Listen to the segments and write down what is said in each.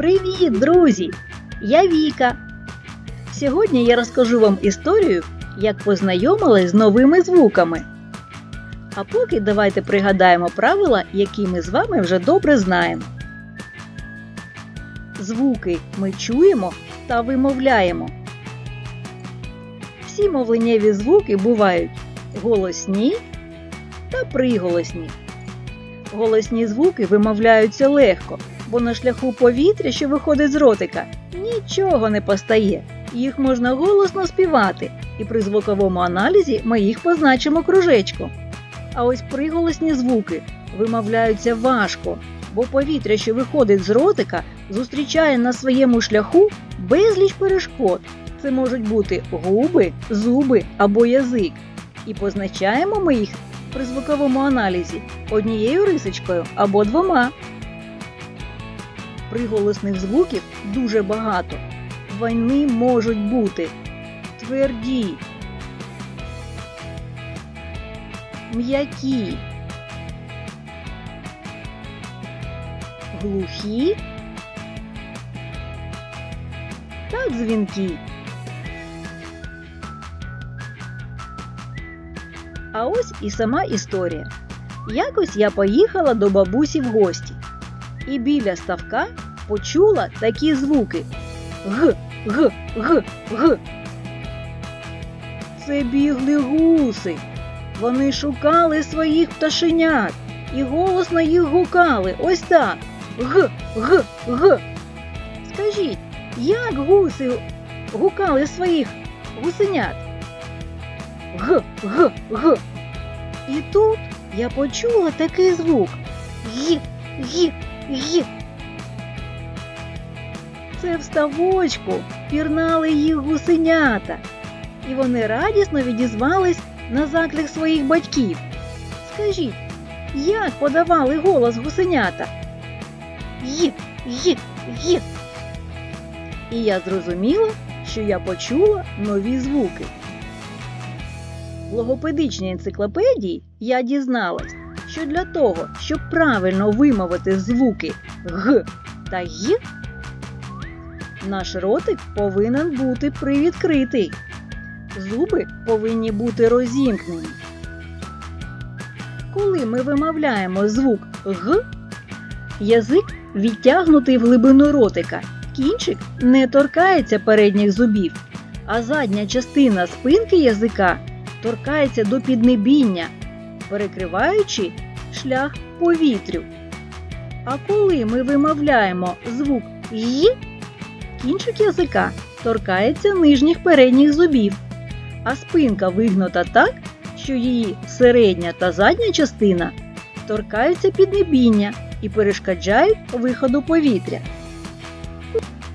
Привіт, друзі! Я Віка. Сьогодні я розкажу вам історію, як познайомилась з новими звуками. А поки давайте пригадаємо правила, які ми з вами вже добре знаємо. Звуки ми чуємо та вимовляємо. Всі мовленнєві звуки бувають голосні та приголосні. Голосні звуки вимовляються легко, бо на шляху повітря, що виходить з ротика, нічого не постає. Їх можна голосно співати, і при звуковому аналізі ми їх позначимо кружечком. А ось приголосні звуки вимовляються важко, бо повітря, що виходить з ротика, зустрічає на своєму шляху безліч перешкод. Це можуть бути губи, зуби або язик. І позначаємо ми їх при звуковому аналізі однією рисочкою або двома. Приголосних звуків дуже багато. Вони можуть бути тверді, м'які, глухі та дзвінкі. А ось і сама історія. Якось я поїхала до бабусі в гості і біля ставка почула такі звуки Г, Г, Г, Г. Це бігли гуси. Вони шукали своїх пташенят і голосно їх гукали. Ось так. Г, Г, Г. Скажіть, як гуси гукали своїх гусенят? Г, Г, Г. І тут я почула такий звук. Й, й, й. Це в ставочку пірнали їх гусенята, і вони радісно відізвались на заклик своїх батьків. Скажіть, як подавали голос гусенята? Й, й, й. І я зрозуміла, що я почула нові звуки. В логопедичній енциклопедії я дізналась, що для того, щоб правильно вимовити звуки Г та Й, наш ротик повинен бути привідкритий. Зуби повинні бути розімкнені. Коли ми вимовляємо звук Г, язик відтягнутий в глибину ротика, кінчик не торкається передніх зубів, а задня частина спинки язика торкається до піднебіння, перекриваючи шлях повітрю. А коли ми вимовляємо звук «й», кінчик язика торкається нижніх передніх зубів, а спинка вигнута так, що її середня та задня частина торкаються піднебіння і перешкоджають виходу повітря.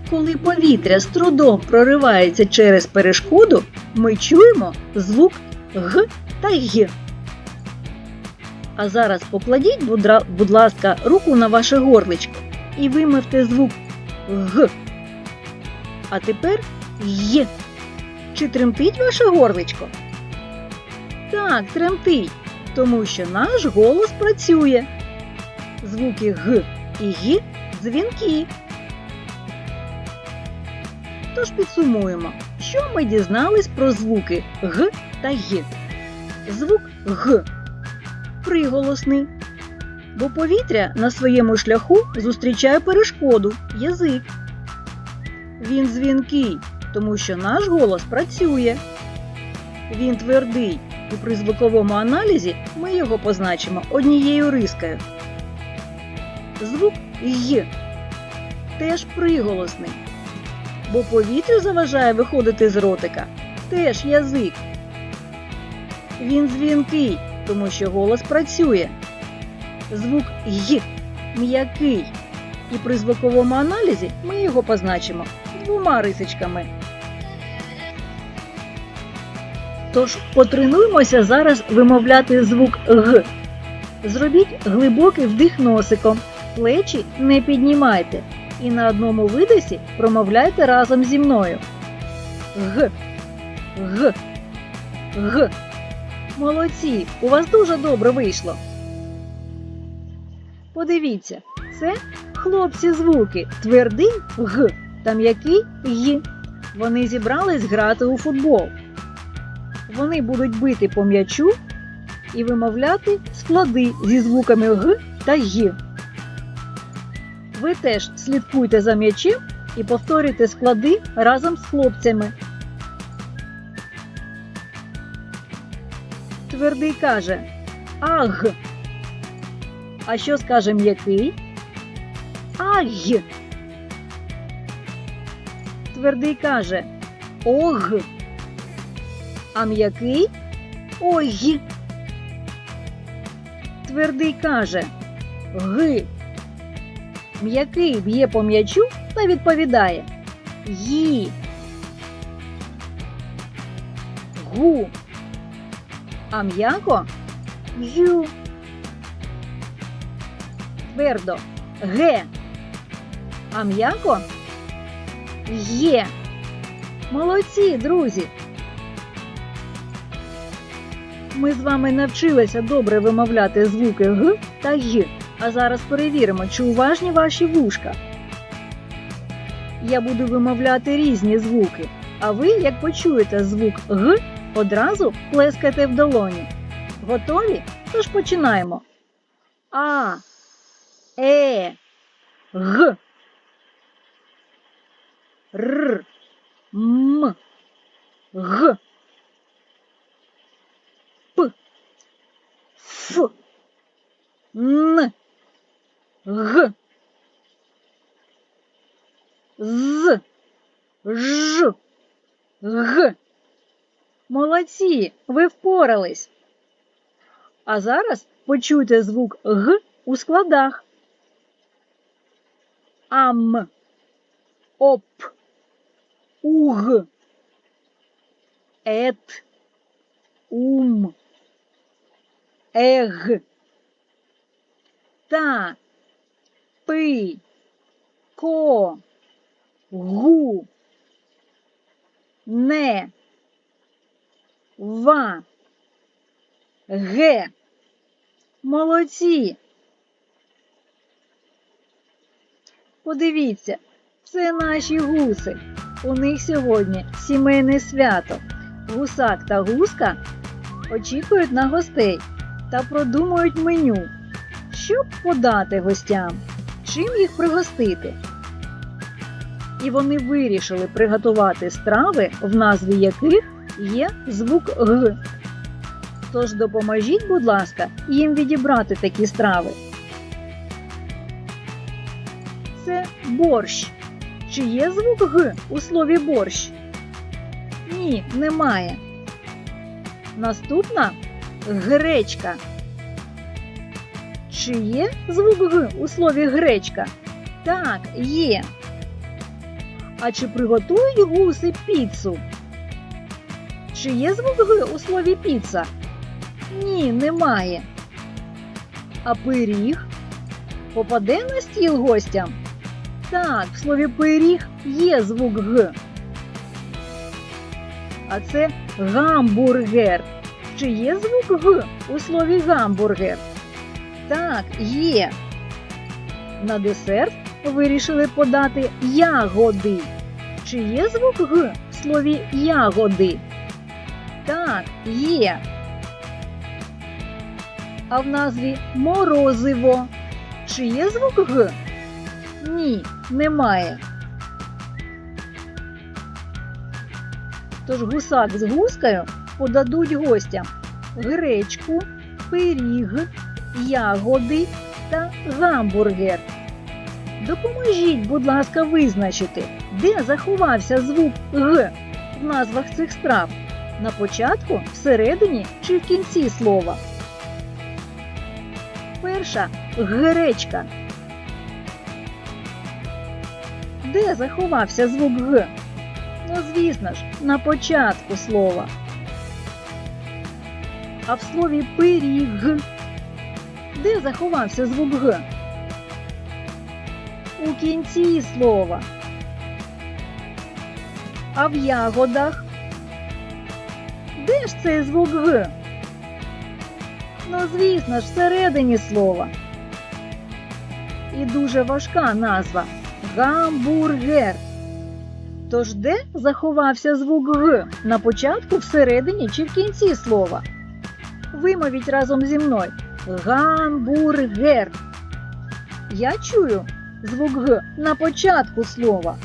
Коли повітря з трудом проривається через перешкоду, ми чуємо звук Г та Г. А зараз покладіть, будь ласка, руку на ваше горличко і вимовте звук Г. А тепер Й. Чи тремтить ваше горличко? Так, тремтить, тому що наш голос працює. Звуки Г і Г дзвінки. Тож підсумуємо, що ми дізнались про звуки Г та Г. Звук Г приголосний, бо повітря на своєму шляху зустрічає перешкоду язик. Він дзвінкий, тому що наш голос працює. Він твердий, і при звуковому аналізі ми його позначимо однією рискою. Звук Й теж приголосний, бо повітря заважає виходити з ротика, теж язик. Він дзвінкий, тому що голос працює. Звук Й м'який, і при звуковому аналізі ми його позначимо двома рисочками. Тож потренуємося зараз вимовляти звук Г. Зробіть глибокий вдих носиком, плечі не піднімайте і на одному видосі промовляйте разом зі мною. Г. Г. Г. Молодці! У вас дуже добре вийшло. Подивіться, це хлопці звуки твердий г та м'який й. Вони зібрались грати у футбол. Вони будуть бити по м'ячу і вимовляти склади зі звуками г та й. Ви теж слідкуйте за м'ячем і повторюйте склади разом з хлопцями. Твердий каже Аг. А що скаже м'який? Ай. Твердий каже Ог. А м'який Ой. Твердий каже Ги. М'який б'є по м'ячу та відповідає Ї. Гу. А м'яко Ю. Твердо Ге. А м'яко Є. Молодці, друзі. Ми з вами навчилися добре вимовляти звуки Г та Й, а зараз перевіримо, чи уважні ваші вушка. Я буду вимовляти різні звуки, а ви, як почуєте звук Г, одразу плескайте в долоні. Готові? Тож починаємо. А, Е, Г, Р, М, Г, П, Ф, Н, Г, З, Ж, Г. Молодці, ви впорались. А зараз почуйте звук Г у складах. Ам, оп, уг, ет, ум, ег, та, пи, ко, гу, не, ва, ге. Молодці. Подивіться, це наші гуси. У них сьогодні сімейне свято. Гусак та гуска очікують на гостей та продумують меню, щоб подати гостям, чим їх пригостити. І вони вирішили приготувати страви, в назві яких є звук Г. Тож допоможіть, будь ласка, їм відібрати такі страви. Це борщ. Чи є звук Г у слові борщ? Ні, немає. Наступна гречка. Чи є звук Г у слові гречка? Так, є. А чи приготують гуси піцу? Чи є звук Г у слові піца? Ні, немає. А пиріг попаде на стіл гостям? Так, в слові пиріг є звук Г. А це гамбургер. Чи є звук Г у слові гамбургер? Так, є. На десерт вирішили подати ягоди. Чи є звук Г в слові ягоди? Так, є. А в назві морозиво. Чи є звук Г? Ні, немає. Тож гусак з гускою подадуть гостям гречку, пиріг, ягоди та гамбургер. Допоможіть, будь ласка, визначити, де заховався звук Г в назвах цих страв. На початку, всередині чи в кінці слова. Перша гречка. Де заховався звук Г? Ну, звісно ж, на початку слова. А в слові пиріг. Де заховався звук Г? У кінці слова. А в ягодах. Де ж цей звук Г? Ну, звісно ж, всередині слова. і дуже важка назва гамбургер. Тож де заховався звук Г на початку, всередині чи в кінці слова? Вимовіть разом зі мною гамбургер. Я чую звук Г на початку слова.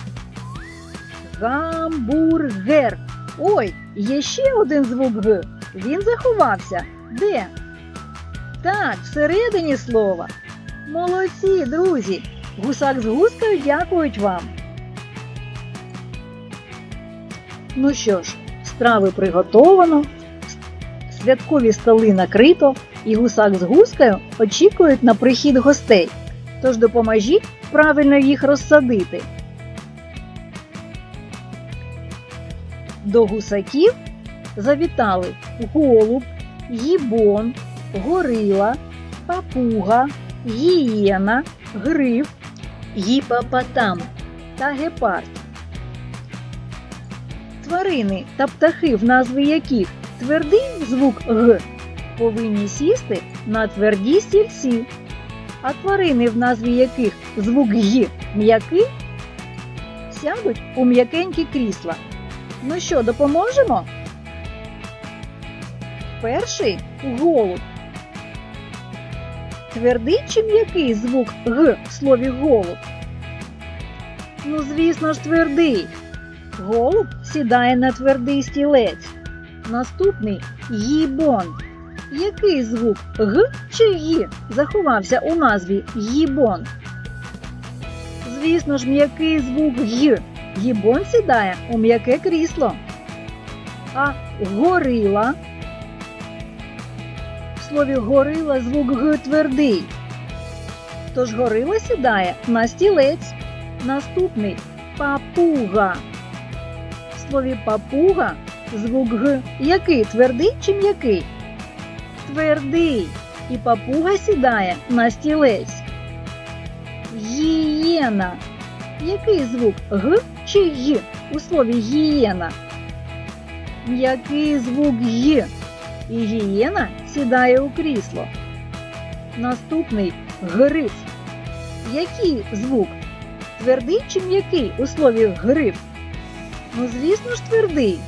Гамбургер. Ой, є ще один звук Г. Він заховався. Де? Так, всередині слова. Молодці, друзі! Гусак з гускою дякують вам. Ну що ж, страви приготовано, святкові столи накрито, і гусак з гускою очікують на прихід гостей. Тож допоможіть правильно їх розсадити. До гусаків завітали голуб, гібон, горила, папуга, гієна, гриф, гіпопотам та гепард. Тварини та птахи, в назві яких твердий звук Г, повинні сісти на тверді стільці, а тварини, в назві яких звук Г м'який, сядуть у м'якенькі крісла. Ну що, допоможемо? Перший голуб. Твердий чи м'який звук Г в слові голуб? Ну, звісно ж, твердий. Голуб сідає на твердий стілець. Наступний гібон. Який звук Г чи Гі заховався у назві гібон? Звісно ж, м'який звук Г. Гібон сідає у м'яке крісло. А горила. Слові горила звук Г твердий. Тож горила сідає на стілець. Наступний папуга. В слові папуга звук Г який твердий чи м'який? Твердий. І папуга сідає на стілець. Гієна. Який звук Г чи Г у слові гієна? М'який звук Г. І гієна сідає у крісло. Наступний гриф. Який звук? Твердий чи м'який у слові гриф? Ну, звісно ж, твердий.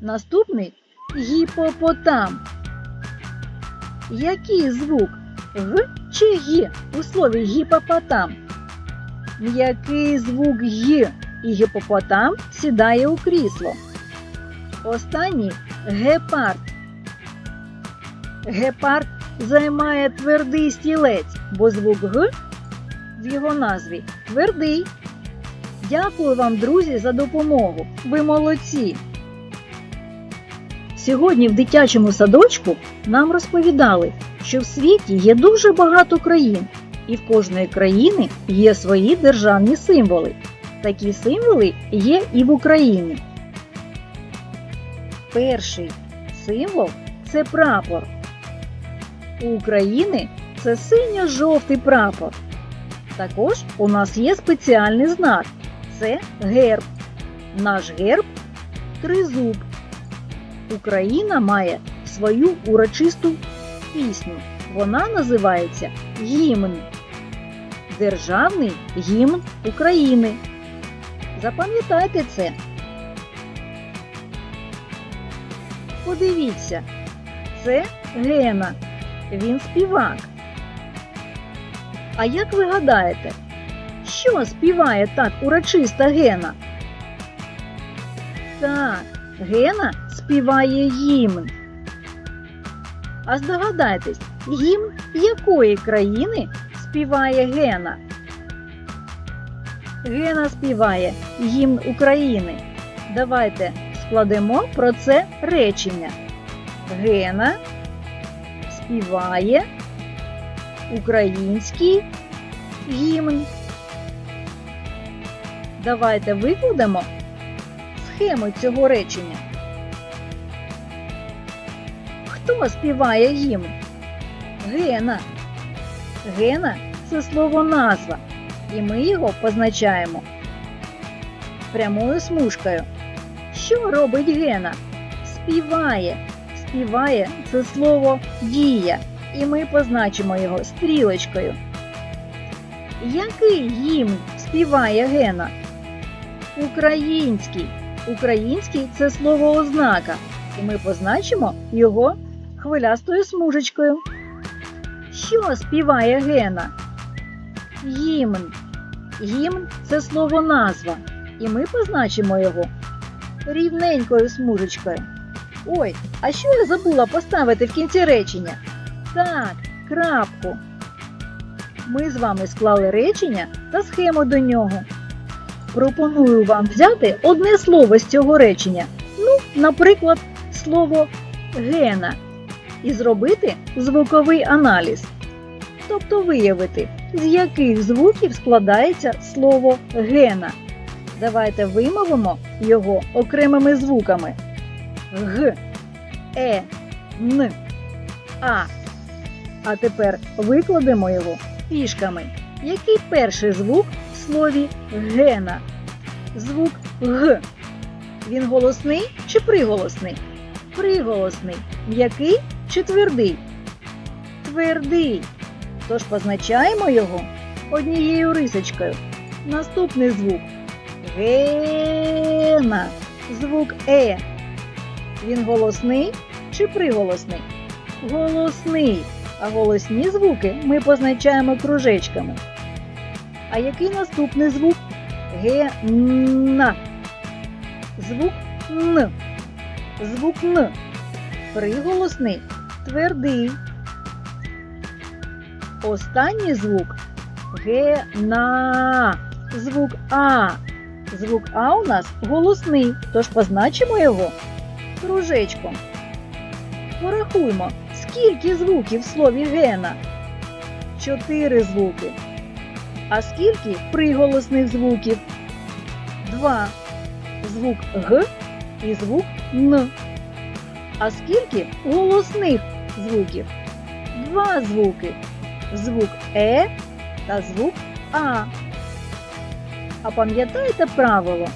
Наступний гіпопотам. Який звук? Г чи Г у слові гіпопотам? М'який звук Г і гіпопотам сідає у крісло. Останній гепард. Гепард займає твердий стілець, бо звук Г в його назві твердий. Дякую вам, друзі, за допомогу. Ви молодці. Сьогодні в дитячому садочку нам розповідали, що в світі є дуже багато країн, і в кожної країни є свої державні символи. Такі символи є і в Україні. Перший символ це прапор. У України це синьо-жовтий прапор. Також у нас є спеціальний знак це герб. Наш герб тризуб. Україна має свою урочисту пісню. Вона називається гімн. Державний гімн України. Запам'ятайте це. Подивіться, це Гена. Він співак. А як ви гадаєте, що співає так урочиста Гена? Так, Гена співає гімн. А здогадайтесь, гімн якої країни співає Гена? Гена співає гімн України. Давайте складемо про це речення. Гена співає український гімн. Давайте викладемо схему цього речення. Хто співає гімн? Гена. Гена це слово назва, і ми його позначаємо прямою смужкою. Що робить Гена? Співає. Співає це слово дія, і ми позначимо його стрілочкою. Який гімн співає Гена? Український. Український це слово ознака, і ми позначимо його хвилястою смужечкою. Що співає Гена? Гімн. Гімн це слово назва, і ми позначимо його рівненькою смужечкою. Ой, а що я забула поставити в кінці речення? Так, крапку. Ми з вами склали речення та схему до нього. Пропоную вам взяти одне слово з цього речення. Ну, наприклад, слово гена, і зробити звуковий аналіз. Тобто виявити, з яких звуків складається слово гена. Давайте вимовимо його окремими звуками: Г, Е, Н, А. А тепер викладемо його фішками. Який перший звук в слові гена? Звук Г. Він голосний чи приголосний? Приголосний. М'який чи твердий? Твердий. Тож позначаємо його однією рисочкою. Наступний звук Гена. Звук Е. Він голосний чи приголосний? Голосний. А голосні звуки ми позначаємо кружечками. А який наступний звук? Гена. Звук Н. Звук Н. Приголосний. Твердий. Останній звук Гена. Звук А. Звук А у нас голосний, тож позначимо його кружечком. Порахуймо, скільки звуків в слові гена? Чотири звуки. А скільки приголосних звуків? Два. Звук Г і звук Н. А скільки голосних звуків? Два звуки. Звук Е та звук А. А пам'ятаєте правило?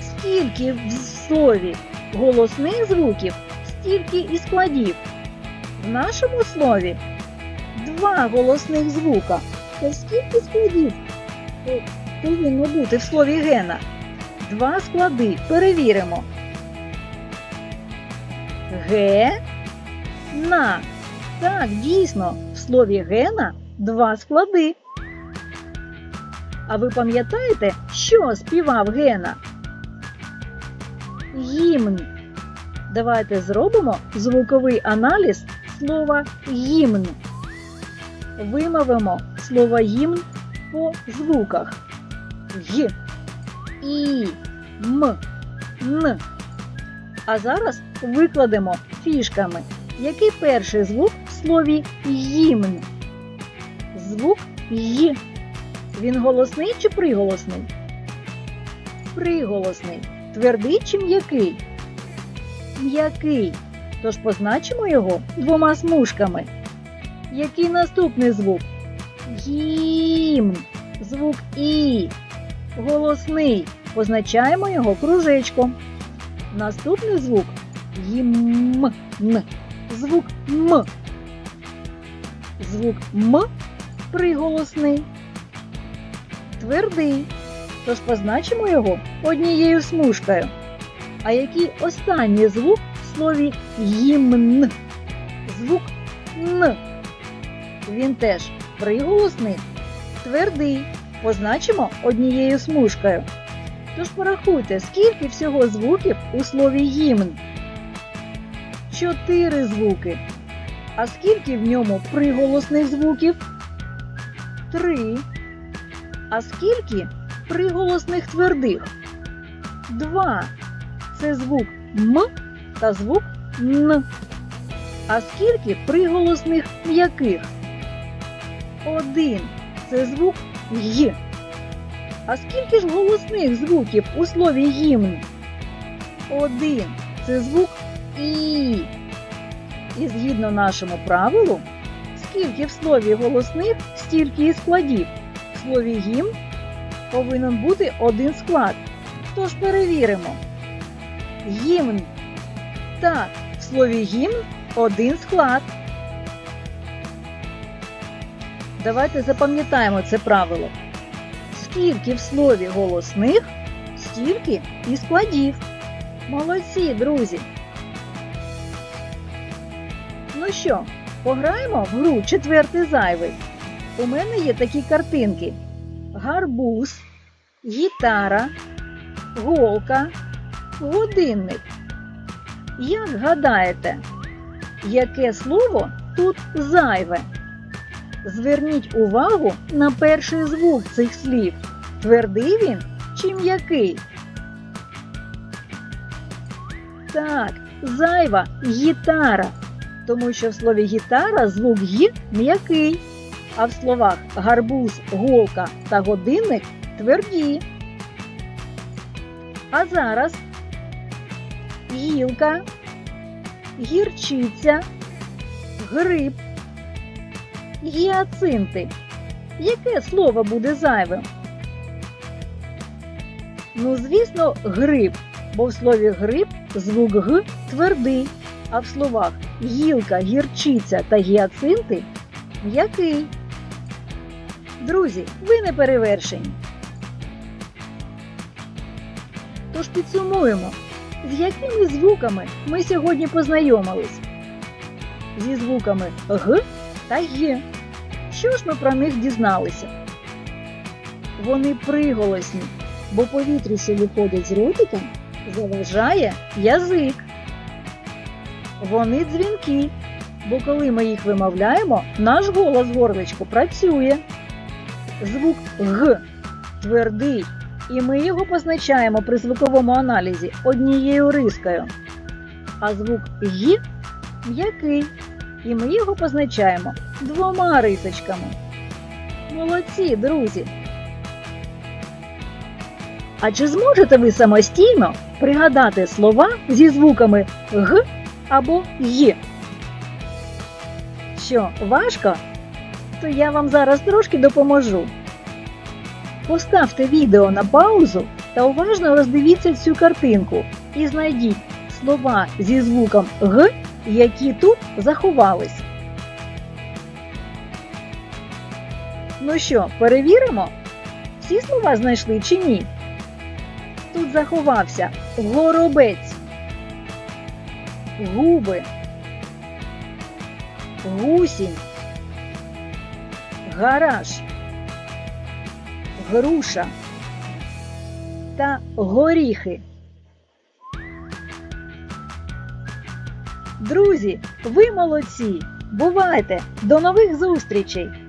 Скільки в слові голосних звуків, стільки і складів. В нашому слові два голосних звука. То скільки складів повинно бути в слові гена? Два склади. Перевіримо. Ге на. Так, дійсно, в слові гена два склади. А ви пам'ятаєте, що співав Гена? Гімн. Давайте зробимо звуковий аналіз слова гімн. Вимовимо слово гімн по звуках Г, І, М, Н. А зараз викладемо фішками, який перший звук в слові гімн. Звук Й. Він голосний чи приголосний? Приголосний. Твердий чи м'який? М'який. Тож позначимо його двома смужками. Який наступний звук? Гімн. Звук І. Голосний. Позначаємо його кружечком. Наступний звук гімн. Звук М. Звук М приголосний. Твердий. Тож позначимо його однією смужкою. А який останній звук в слові гімн? Звук Н. Він теж приголосний, твердий. Позначимо однією смужкою. Тож порахуйте, скільки всього звуків у слові гімн. Чотири звуки. А скільки в ньому приголосних звуків? Три. А скільки приголосних твердих? Два. Це звук М та звук Н. А скільки приголосних м'яких? Один. Це звук Й. А скільки ж голосних звуків у слові гімн? Один. Це звук І. І згідно нашому правилу, скільки в слові голосних, стільки і складів. В слові гімн повинен бути один склад. Тож перевіримо. Гімн. Так, в слові гімн один склад. Давайте запам'ятаємо це правило. Скільки в слові голосних, стільки і складів. Молодці, друзі! Ну що, пограємо в гру четвертий зайвий. У мене є такі картинки: гарбуз, гітара, голка, годинник. Як гадаєте, яке слово тут зайве? Зверніть увагу на перший звук цих слів. Твердий він чи м'який? Так, зайва гітара, тому що в слові гітара звук гі м'який, а в словах гарбуз, голка та годинник тверді. А зараз гілка, гірчиця, гриб, гіацинти. Яке слово буде зайвим? Ну, звісно, гриб, бо в слові гриб звук г твердий, а в словах гілка, гірчиця та гіацинти м'який. Друзі, ви не перевершені. Тож підсумуємо, з якими звуками ми сьогодні познайомились? Зі звуками г та г. Що ж ми про них дізналися? Вони приголосні, бо повітря, що виходить з ротика, заважає язик. Вони дзвінки, бо коли ми їх вимовляємо, наш голос горличко працює. Звук г твердий, і ми його позначаємо при звуковому аналізі однією рискою. А звук г м'який, і ми його позначаємо двома рисочками. Молодці, друзі! А чи зможете ви самостійно пригадати слова зі звуками г або й? Що, важко? То я вам зараз трошки допоможу. Поставте відео на паузу та уважно роздивіться цю картинку і знайдіть слова зі звуком г, які тут заховались. Ну що, перевіримо? Всі слова знайшли чи ні? Тут заховався горобець, губи, гусінь, гараж, груша та горіхи. Друзі, ви молодці! Бувайте! До нових зустрічей!